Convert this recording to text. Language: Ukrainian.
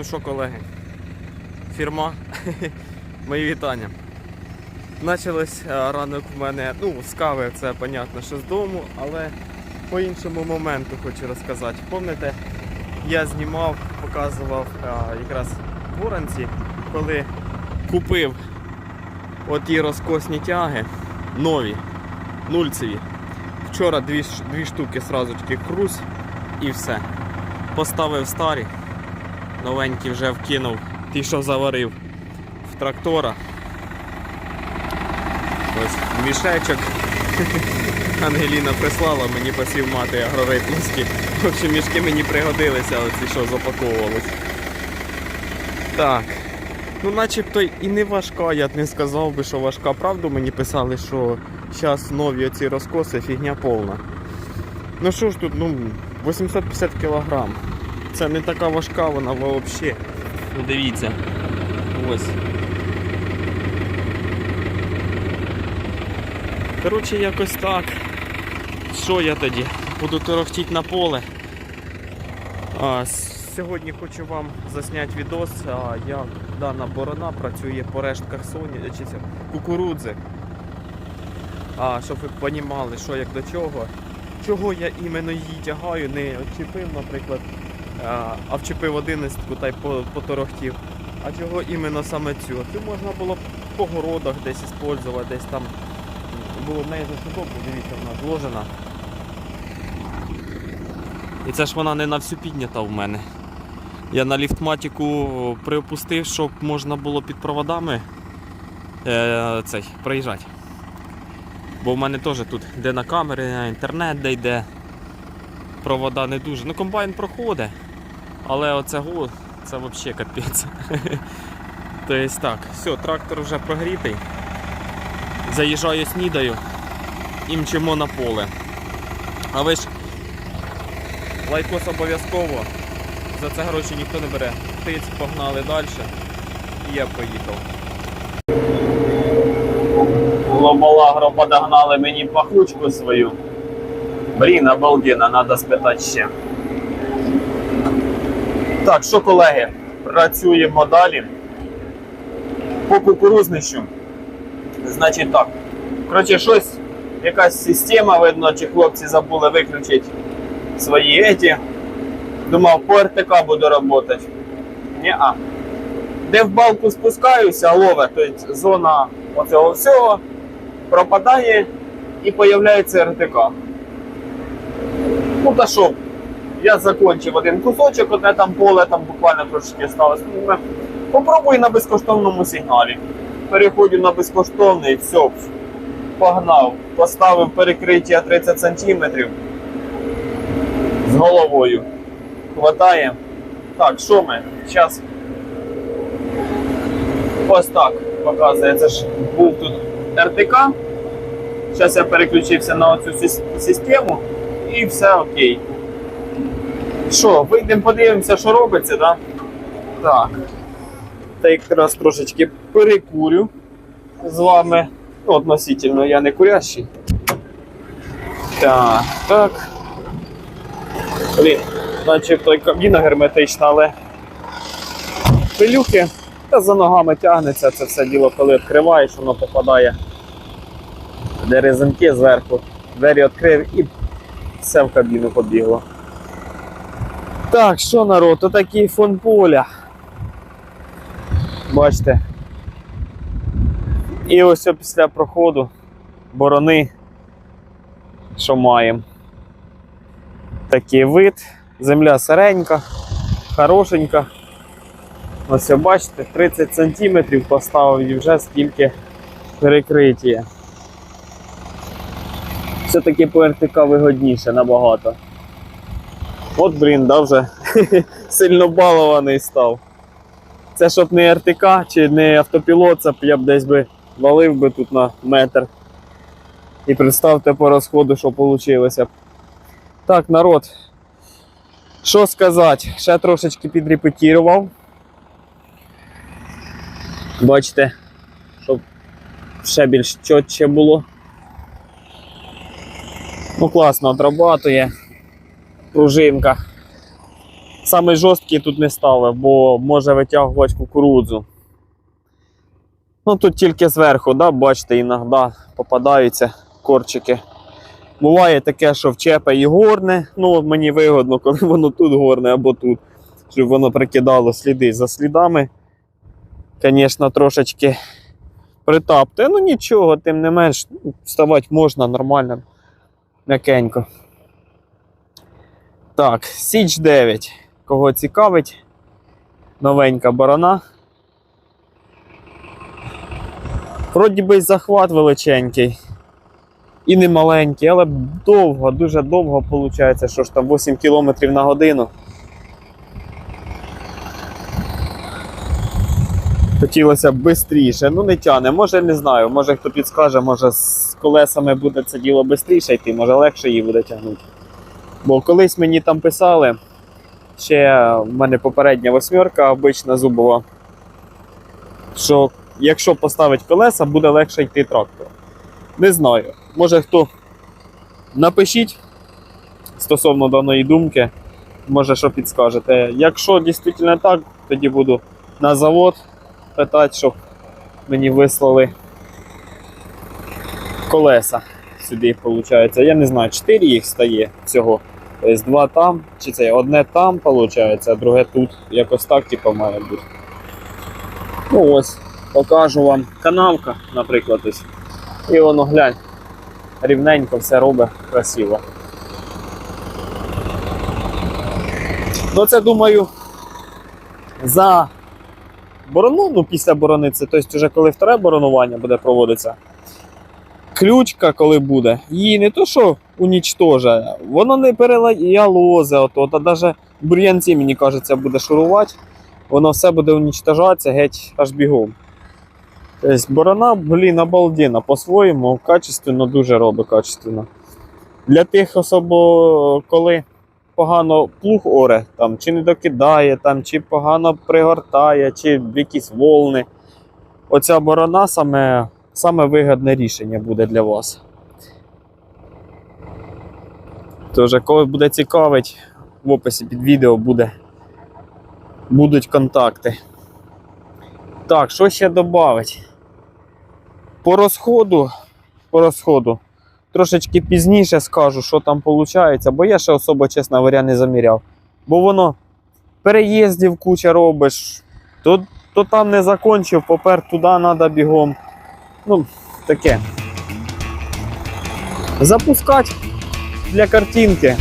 Ну що, колеги, фірма, мої вітання. Началось е, ранок в мене, ну, з кави, це понятно, що з дому, але по іншому моменту хочу розказати. Пам'ятаєте, я знімав, показував е, якраз в Воронці, коли купив оті розкосні тяги, нові, нульцеві. Вчора дві, дві штуки сразу таки хрусь і все. Поставив старі, новенькі вже вкинув, ті, що заварив в трактора. Ось мішечок. Ангеліна прислала мені посів мати агрорейтловські. В общем, мішки мені пригодилися, оці що запаковувались. Так. Ну начебто і не важка, я б не сказав би, що важка. Правду мені писали, що зараз нові оці розкоси фігня повна. Ну що ж тут, ну, 850 кілограм. Це не така важка вона взагалі. Ну дивіться. Ось. Коротше, якось так. Що я тоді? Буду торохтіти на поле. А, сьогодні хочу вам засняти відос, а, як дана борона працює по рештках соні, чи це, кукурудзи. А, щоб ви розуміли, що як до чого. Чого я іменно її тягаю, не вчепив, наприклад, а, а вчепив одинадцятку та й поторохтів. А чого іменно саме цю? Цю можна було по городах десь використовувати, десь там було в неї за дивіться, вона зложена. І це ж вона не на всю піднята в мене. Я на ліфтматіку приопустив, щоб можна було під проводами е, цей, проїжджати. Бо в мене теж тут де на камери, на інтернет, де йде. Провода не дуже. Ну комбайн проходить, але оце го, це взагалі капець. Тобто так, все, трактор вже прогрітий. Заїжджаю снідаю і мчимо на поле. А ви ж лайкос обов'язково. За це гроші ніхто не бере. Птиць погнали далі. І я поїхав. Лоболагро подогнали мені пахучку свою. Блін, обалденно, треба спитати ще. Так, що, колеги, працюємо далі. По кукурузнищу. Значить так. Коротше, щось, якась система, видно, чи хлопці забули виключити свої еті. Думав, по РТК буду працювати. Ні-а. Де в балку спускаюся, лове, тобто зона оцього всього пропадає і з'являється РТК. Ну та що, я закончив один кусочок, одне там поле, там буквально трошки сталося. Ну, Попробуй на безкоштовному сигналі. Переходжу на безкоштовний, все, погнав. Поставив перекриття 30 см з головою. Хватає. Так, що ми? Зараз. Ось так показує. Це ж був тут РТК. Зараз я переключився на цю систему і все окей. Що, вийдемо, подивимося, що робиться, да? так? Та якраз трошечки перекурю з вами. Относительно я не курящий. Так, так. Блін, начебто кабіна герметична, але пилюки та за ногами тягнеться це все діло, коли відкриваєш, воно попадає. Де резинки зверху. Двері відкрив і все в кабіну побігло. Так, що народ, отакий фон поля. Бачите. І ось після проходу борони, що маємо. Такий вид, земля сиренька, хорошенька. Ось бачите, 30 см поставив і вже скільки перекриття. Все-таки по РТК вигодніше набагато. От, блін, да, вже сильно балований став. Це щоб не РТК чи не автопілот, це я б десь би валив би тут на метр. І представте по розходу, що вийшло. Так, народ. Що сказати? Ще трошечки підрепетірував. Бачите, щоб ще більш чітче було. Ну, класно отрабатує. Пружинка Саме жорсткий тут не ставив, бо може витягувати кукурудзу. Ну тут тільки зверху, да, бачите, іноді попадаються корчики. Буває таке, що вчепе і горне. Ну, мені вигодно, коли воно тут горне або тут, щоб воно прикидало сліди за слідами. Звісно, трошечки притаптує. Ну нічого, тим не менш, вставати можна нормально, м'якенько. Так, Січ 9. Кого цікавить, новенька барана. Вроді би захват величенький. І не маленький, але довго, дуже довго виходить, що ж там 8 км на годину. Хотілося б швидше, ну не тяне. Може не знаю, може хто підскаже, може з колесами буде це діло швидше йти, може легше її буде тягнути. Бо колись мені там писали, ще в мене попередня восьмерка обична зубова, що якщо поставити колеса, буде легше йти трактор. Не знаю. Може хто напишіть стосовно даної думки, може що підскажете. Якщо дійсно так, тоді буду на завод питати, щоб мені вислали колеса сюди, виходить. Я не знаю, 4 їх стає всього. Тобто два там, чи це одне там, виходить, а друге тут. Якось так, типу, має бути. Ну ось, покажу вам канавка, наприклад, ось. І воно глянь. Рівненько все робить красиво. Ну, це думаю, за борону, ну після борони, це тобто вже коли вторе боронування буде проводитися. Ключка, коли буде, її не то, що унічтожає, воно не перелає лозе, ото, та навіть бур'янці, мені кажеться, буде шурувати, воно все буде унічтожатися геть аж бігом. Тобто борона, блін, обалденна по-своєму, качественно, дуже робить качественно. Для тих особо, коли погано плуг оре, там, чи не докидає, там, чи погано пригортає, чи якісь волни. Оця борона саме, саме вигідне рішення буде для вас. Тож, коли буде цікавить, в описі під відео буде, будуть контакти. Так, що ще додати? По розходу, по розходу, трошечки пізніше скажу, що там виходить, бо я ще особо, чесно говоря, не заміряв. Бо воно переїздів куча робиш, то, то там не закончив, попер туди треба бігом. Ну, таке. Запускати для картинки.